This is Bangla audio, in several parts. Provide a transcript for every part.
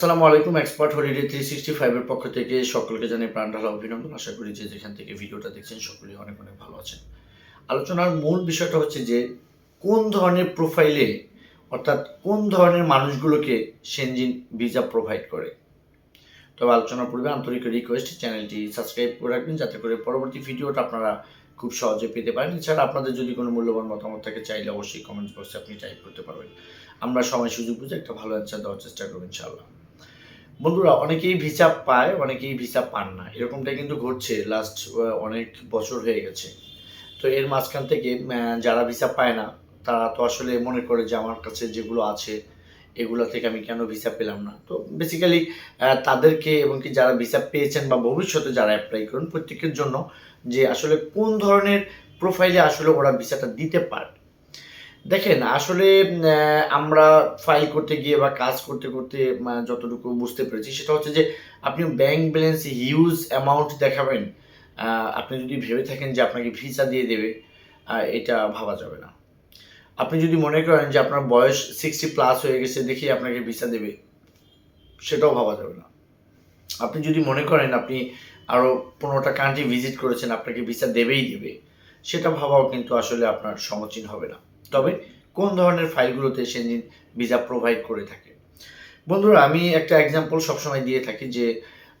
আসসালামু আলাইকুম এক্সপার্ট হলিডে থ্রি সিক্সটি ফাইভের পক্ষ থেকে সকলকে জানাই প্রাণ ঢালা অভিনন্দন। আশা করি যে যেখান থেকে ভিডিওটা দেখছেন সকলেই অনেক অনেক ভালো আছেন। আলোচনার মূল বিষয়টা হচ্ছে যে, কোন ধরনের প্রোফাইলে অর্থাৎ কোন ধরনের মানুষগুলোকে সেনজিন ভিসা প্রোভাইড করে? তবে আলোচনার পূর্বে আন্তরিক রিকোয়েস্ট চ্যানেলটি সাবস্ক্রাইব করে রাখবেন যাতে করে পরবর্তী ভিডিওটা আপনারা খুব সহজে পেতে পারেন। এছাড়া আপনাদের যদি কোনো মূল্যবান মতামত থাকে, চাইলে অবশ্যই কমেন্ট বক্সে আপনি টাইপ করতে পারবেন। আমরা সময় সুযোগ বুঝে একটা ভালো অ্যান্সার দেওয়ার চেষ্টা করব, ইনশাআল্লাহ। বন্ধুরা, অনেকেই ভিসা পায়, অনেকেই ভিসা পান না। এরকমটা কিন্তু ঘটছে লাস্ট অনেক বছর হয়ে গেছে। তো এর মাঝখান থেকে যারা ভিসা পায় না, তারা তো আসলে মনে করে যে আমার কাছে যেগুলো আছে, এগুলো থেকে আমি কেন ভিসা পেলাম না? তো বেসিক্যালি তাদেরকে এবং কি যারা ভিসা পেয়েছেন বা ভবিষ্যতে যারা অ্যাপ্লাই করুন, প্রত্যেকের জন্য যে আসলে কোন ধরনের প্রোফাইলে আসলে ওরা ভিসাটা দিতে পারে দেখেন, আসলে আমরা ফাইল করতে গিয়ে বা কাজ করতে করতে যতটুকু বুঝতে পেরেছি, সেটা হচ্ছে যে, আপনি ব্যাংক ব্যালেন্স হিউজ অ্যামাউন্ট দেখাবেন আপনি যদি ভেবে থাকেন যে আপনাকে ভিসা দিয়ে দেবে এটা ভাবা যাবে না। আপনি যদি মনে করেন যে আপনার বয়স সিক্সটি প্লাস হয়ে গেছে, দেখি আপনাকে ভিসা দেবে, সেটাও ভাবা যাবে না। আপনি যদি মনে করেন আপনি আরও পনেরোটা কান্ট্রি ভিজিট করেছেন, আপনাকে ভিসা দেবেই দেবে, সেটা ভাবাও কিন্তু আসলে আপনার সমচীন হবে না। তবে কোন ধরনের ফাইলগুলোতে সেদিন ভিসা প্রোভাইড করে থাকে? বন্ধুরা, আমি একটা এক্সাম্পল সবসময় দিয়ে থাকি যে,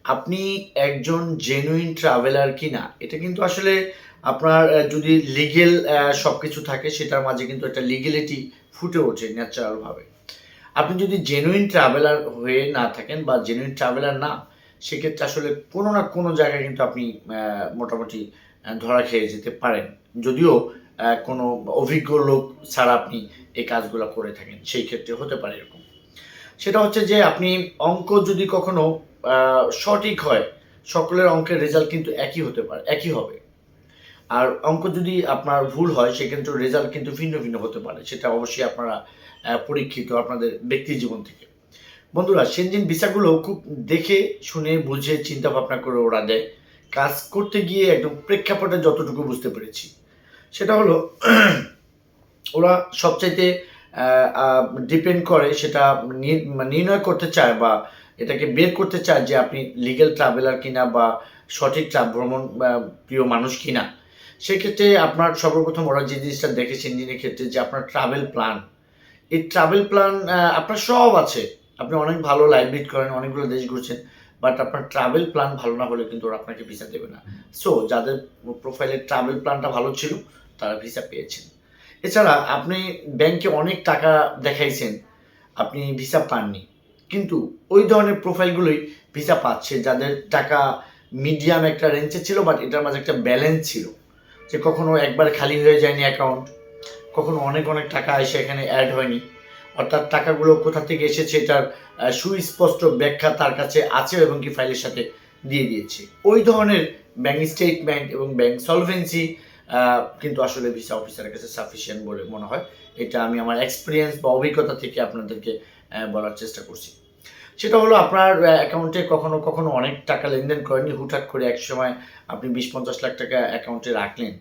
আপনি একজন জেনুইন ট্রাভেলার কি না এটা কিন্তু আসলে আপনার যদি লিগেল সব কিছু থাকে, সেটার মাঝে কিন্তু একটা লিগেলিটি ফুটে ওঠে ন্যাচারালভাবে আপনি যদি জেনুইন ট্রাভেলার হয়ে না থাকেন বা জেনুইন ট্রাভেলার না, সেক্ষেত্রে আসলে কোনো না কোনো জায়গায় কিন্তু আপনি মোটামুটি ধরা খেয়ে যেতে পারেন। যদিও কোনো অভিজ্ঞ লোক ছাড়া আপনি এই কাজগুলো করে থাকেন, সেই ক্ষেত্রে হতে পারে এরকম। সেটা হচ্ছে যে আপনি অঙ্ক যদি কখনো সঠিক হয়, সকলের অঙ্কের রেজাল্ট কিন্তু একই হতে পারে, একই হবে। আর অঙ্ক যদি আপনার ভুল হয় সেক্ষেত্রে রেজাল্ট কিন্তু ভিন্ন ভিন্ন হতে পারে, সেটা অবশ্যই আপনারা পরীক্ষিত আপনাদের ব্যক্তি জীবন থেকে। বন্ধুরা, সেনজিন ভিসাগুলো খুব দেখে, শুনে, বুঝে, চিন্তা ভাবনা করে ওরা দেয়। কাজ করতে গিয়ে একদম প্রেক্ষাপটে যতটুকু বুঝতে পেরেছি। সেটা হলো, ওরা সবচাইতে ডিপেন্ড করে সেটা নি- নির্ণয় করতে চায় বা এটাকে বের করতে চায় যে আপনি লিগেল ট্রাভেলার কিনা বা সঠিক ভ্রমণ প্রিয় মানুষ কিনা। সেক্ষেত্রে আপনার সর্বপ্রথম ওরা যে জিনিসটা দেখেছে ইঞ্জিনের ক্ষেত্রে যে আপনার ট্রাভেল প্ল্যান এই ট্রাভেল প্ল্যান আপনার সব আছে। আপনি অনেক ভালো লিড করেন, অনেকগুলো দেশ ঘুরছেন বাট আপনার ট্রাভেল প্ল্যান ভালো না হলে কিন্তু ওরা আপনাকে ভিসা দেবে না। সো যাদের প্রোফাইলের ট্রাভেল প্ল্যানটা ভালো ছিল তারা ভিসা পেয়েছেন। এছাড়া আপনি ব্যাংকে অনেক টাকা দেখাইছেন, আপনি ভিসা পাননি। কিন্তু ওই ধরনের প্রোফাইলগুলোই ভিসা পাচ্ছে, যাদের টাকা মিডিয়াম একটা রেঞ্জে ছিল বাট এটার মাঝে একটা ব্যালেন্স ছিল। যে কখনো একবার খালি হয়ে যায়নি অ্যাকাউন্ট কখনো অনেক অনেক টাকা এসে এখানে অ্যাড হয়নি। অর্থাৎ টাকাগুলো কোথা থেকে এসেছে এটার সুস্পষ্ট ব্যাখ্যা তার কাছে আছে এবং কি ফাইলের সাথে দিয়ে দিয়েছে। ওই ধরনের ব্যাংক স্টেটমেন্ট এবং ব্যাংক সলভেন্সি কিন্তু আসলে ভিসা অফিসারের কাছে সাফিসিয়েন্ট বলে মনে হয়। এটা আমি আমার এক্সপিরিয়েন্স বা অভিজ্ঞতা থেকে আপনাদেরকে বলার চেষ্টা করছি। সেটা হলো আপনার অ্যাকাউন্টে কখনো কখনো অনেক টাকা লেনদেন করেনি হুটহাট করে এক সময় আপনি বিশ পঞ্চাশ লাখ টাকা অ্যাকাউন্টে রাখলেন।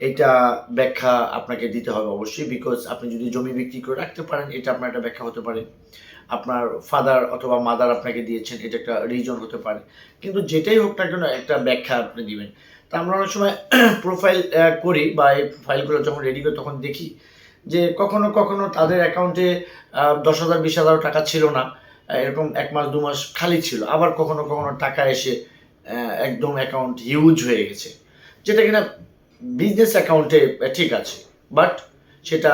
এটা ব্যাখ্যা আপনাকে দিতে হবে অবশ্যই বিকজ আপনি যদি জমি বিক্রি করে রাখতে পারেন, এটা আপনার একটা ব্যাখ্যা হতে পারে। আপনার ফাদার অথবা মাদার আপনাকে দিয়েছেন, এটা একটা রিজন হতে পারে। কিন্তু যেটাই হোক না কেন একটা ব্যাখ্যা আপনি দিবেন। তা আমরা অনেক সময় প্রোফাইল করি বা এই ফাইলগুলো যখন রেডি করি তখন দেখি যে কখনো কখনো তাদের অ্যাকাউন্টে দশ হাজার, বিশ হাজার টাকা ছিল না। এরকম এক মাস, দু মাস খালি ছিল। আবার কখনো কখনো টাকা এসে একদম অ্যাকাউন্ট হিউজ হয়ে গেছে। যেটা কিনা বিজনেস অ্যাকাউন্টে ঠিক আছে। বাট সেটা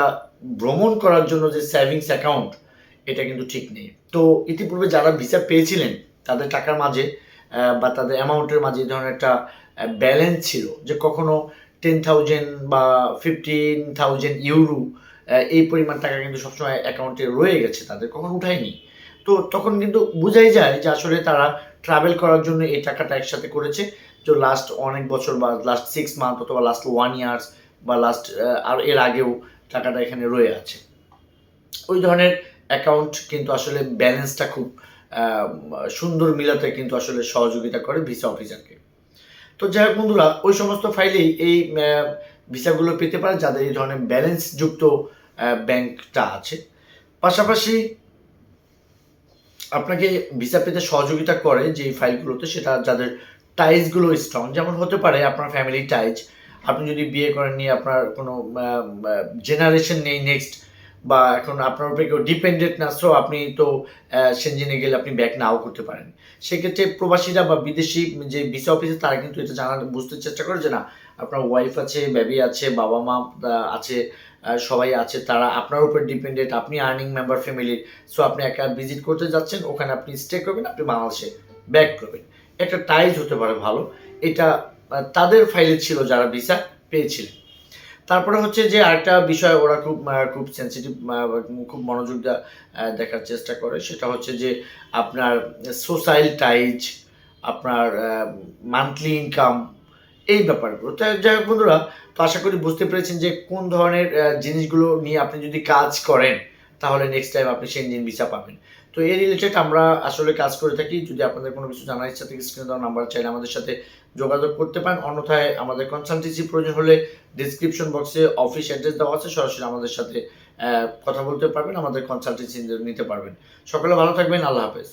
ভ্রমণ করার জন্য যে সেভিংস অ্যাকাউন্ট এটা কিন্তু ঠিক নেই। তো ইতিপূর্বে যারা ভিসা পেয়েছিলেন, তাদের টাকার মাঝে বা তাদের অ্যামাউন্টের মাঝে ধরনের একটা ব্যালেন্স ছিল যে কখনো টেন থাউজেন্ড বা ফিফটিন থাউজেন্ড ইউরো এই পরিমাণ টাকা কিন্তু সবসময় অ্যাকাউন্টে রয়ে গেছে, তাদের কখনো উঠায়নি। তো তখন কিন্তু বোঝাই যায় যে আসলে তারা ট্রাভেল করার জন্য এই টাকাটা একসাথে করেছে। তো লাস্ট অনেক বছর বা লাস্ট সিক্স মান্থ অথবা লাস্ট ওয়ান ইয়ার্স বা লাস্ট আর এর আগেও টাকাটা এখানে রয়ে আছে। ওই ধরনের অ্যাকাউন্ট কিন্তু আসলে ব্যালেন্সটা খুব সুন্দর মিলাতে কিন্তু আসলে সহযোগিতা করে ভিসা অফিসারকে। তো যাই হোক বন্ধুরা, ওই সমস্ত ফাইলেই এই ভিসাগুলো পেতে পারে যাদের এই ধরনের ব্যালেন্স যুক্ত ব্যাংকটা আছে। পাশাপাশি আপনাকে ভিসা পেতে সহযোগিতা করে যে ফাইলগুলোতে সেটা যাদের টাইজগুলো স্ট্রং যেমন হতে পারে আপনার ফ্যামিলি টাইজ আপনি যদি বিয়ে করেননি আপনার কোনো জেনারেশন নেই নেক্সট বা এখন আপনার উপরে কেউ ডিপেন্ডেন্ট না সো আপনি তো সেনজেনে গেলে আপনি ব্যাক নাও করতে পারেন। সেক্ষেত্রে প্রবাসীরা বা বিদেশি যে ভিসা অফিসে তারা কিন্তু এটা জানার বুঝতে চেষ্টা করে যে না, আপনার ওয়াইফ আছে বেবি আছে বাবা মা আছে সবাই আছে, তারা আপনার উপর ডিপেন্ডেন্ট আপনি আর্নিং মেম্বার ফ্যামিলির সো আপনি একা ভিজিট করতে যাচ্ছেন, ওখানে আপনি স্টে করবেন, আপনি বাংলাদেশে ব্যাক করবেন। একটা টাইজ হতে পারে ভালো, এটা তাদের ফাইলে ছিল যারা ভিসা পেয়েছিলেন। তারপরে হচ্ছে যে আরেকটা বিষয় ওরা খুব খুব সেন্সিটিভ খুব মনোযোগ দেখার চেষ্টা করে, সেটা হচ্ছে যে আপনার সোশ্যাল টাইজ আপনার মান্থলি ইনকাম এই ব্যাপারগুলো। তো যাই হোক বন্ধুরা, তো আশা করি বুঝতে পেরেছেন যে কোন ধরনের জিনিসগুলো নিয়ে আপনি যদি কাজ করেন, তাহলে নেক্সট টাইম আপনি সেনজিন ভিসা পাবেন। তো এই রিলেটেড আমরা আসলে কাজ করে থাকি। যদি আপনাদের কোনো কিছু জানার ইচ্ছা থেকে স্ক্রিনে দেওয়া নাম্বার চাইলে আমাদের সাথে যোগাযোগ করতে পারেন। অন্যথায় আমাদের কনসালটেন্সি প্রয়োজন হলে ডিসক্রিপশন বক্সে অফিস অ্যাড্রেস দেওয়া আছে। সরাসরি আমাদের সাথে কথা বলতে পারবেন, আমাদের কনসালটেন্সি নিতে পারবেন। সকলে ভালো থাকবেন, আল্লাহ হাফেজ।